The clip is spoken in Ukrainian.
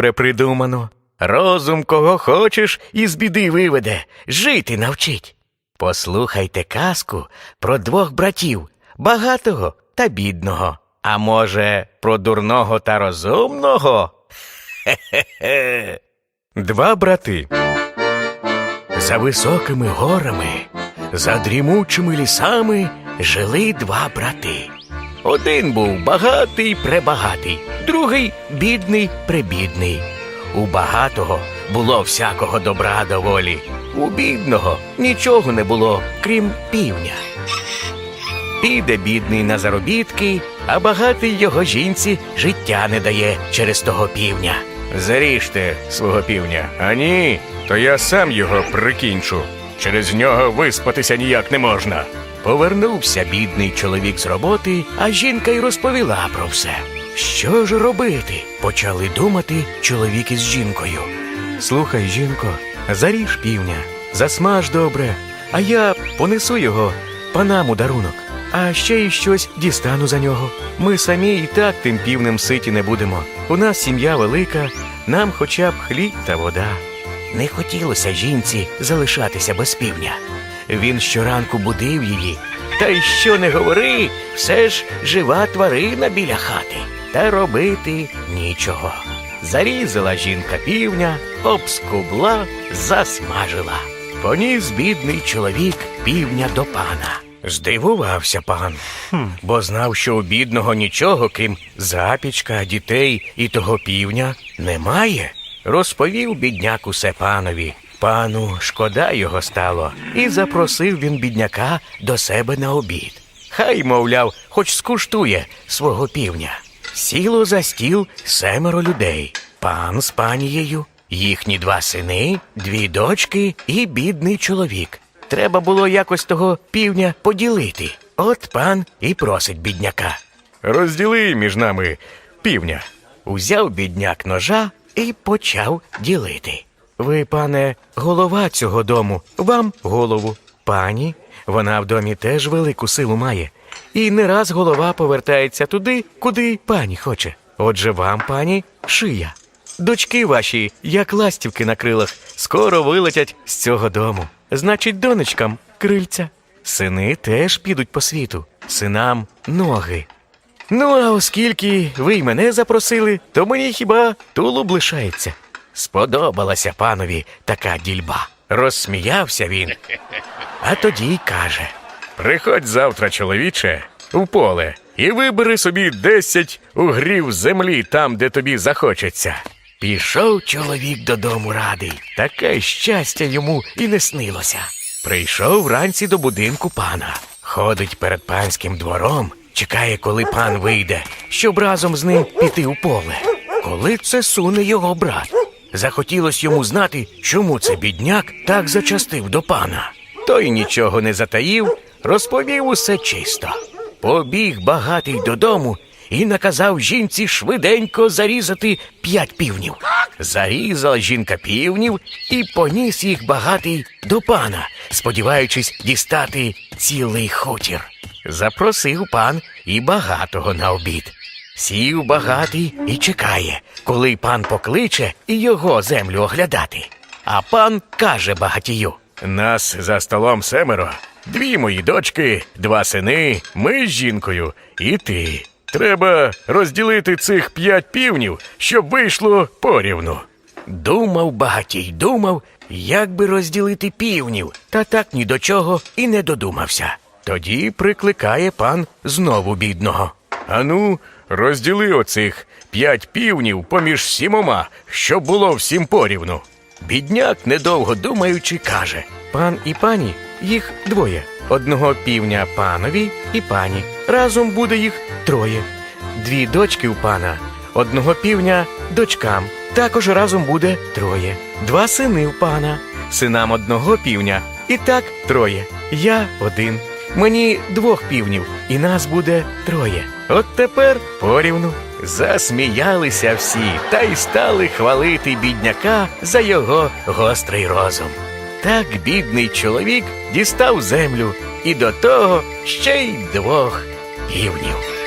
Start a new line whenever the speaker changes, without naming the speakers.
добре придумано. Розум кого хочеш із біди виведе, жити навчить. Послухайте казку про двох братів, багатого та бідного. А може, про дурного та розумного? Хе-хе-хе. Два брати. За високими горами, за дрімучими лісами жили два брати. Один був багатий пребагатий, другий бідний пребідний. У багатого було всякого добра доволі, у бідного нічого не було, крім півня. Піде бідний на заробітки, а багатий його жінці життя не дає через того півня. Заріжте свого півня, а ні, то я сам його прикінчу. Через нього виспатися ніяк не можна. Повернувся бідний чоловік з роботи, а жінка й розповіла про все. Що ж робити? Почали думати чоловік із жінкою. Слухай, жінко, заріж півня, засмаж добре, а я понесу його панам у дарунок. А ще й щось дістану за нього. Ми самі і так тим півнем ситі не будемо. У нас сім'я велика, нам хоча б хліб та вода. Не хотілося жінці залишатися без півня. Він щоранку будив її. Та й що не говори, все ж жива тварина біля хати. Та робити нічого. Зарізала жінка півня, обскубла, засмажила. Поніс бідний чоловік півня до пана. Здивувався пан, бо знав, що у бідного нічого, крім запічка, дітей і того півня, немає. Розповів бідняк усе панові. Пану шкода його стало, і запросив він бідняка до себе на обід. Хай, мовляв, хоч скуштує свого півня. Сіло за стіл семеро людей. Пан з панією, їхні два сини, дві дочки і бідний чоловік. Треба було якось того півня поділити. От пан і просить бідняка. Розділи між нами півня. Узяв бідняк ножа і почав ділити. Ви, пане, голова цього дому, вам голову. Пані, вона в домі теж велику силу має. І не раз голова повертається туди, куди пані хоче. Отже, вам, пані, шия. Дочки ваші, як ластівки на крилах, скоро вилетять з цього дому. Значить, донечкам крильця. Сини теж підуть по світу, синам ноги. Ну, а оскільки ви й мене запросили, то мені хіба тулуб лишається. Сподобалася панові така дільба. Розсміявся він. А тоді й каже: Приходь завтра, чоловіче, у поле, і вибери собі десять угрів землі там, де тобі захочеться. Пішов чоловік додому радий. Таке щастя йому і не снилося. Прийшов вранці до будинку пана. Ходить перед панським двором, чекає, коли пан вийде, щоб разом з ним піти у поле. Коли це суне його брат. Захотілось йому знати, чому це бідняк так зачастив до пана. Той нічого не затаїв, розповів усе чисто. Побіг багатий додому і наказав жінці швиденько зарізати п'ять півнів. Зарізала жінка півнів і поніс їх багатий до пана, сподіваючись дістати цілий хутір. Запросив пан і багатого на обід. Сів багатий і чекає, коли пан покличе і його землю оглядати. А пан каже багатію: Нас за столом семеро, дві мої дочки, два сини, ми з жінкою і ти. Треба розділити цих п'ять півнів, щоб вийшло порівну. Думав багатій, думав, як би розділити півнів, та так ні до чого і не додумався. Тоді прикликає пан знову бідного. Ану, розділи оцих п'ять півнів поміж сімома, щоб було всім порівну. Бідняк, недовго думаючи, каже: Пан і пані, їх двоє. Одного півня панові і пані. Разом буде їх троє. Дві дочки у пана, одного півня дочкам. Також разом буде троє. Два сини у пана, синам одного півня. І так троє. Я один. Мені двох півнів, і нас буде троє. От тепер порівну. Засміялися всі та й стали хвалити бідняка за його гострий розум. Так бідний чоловік дістав землю і до того ще й двох півнів.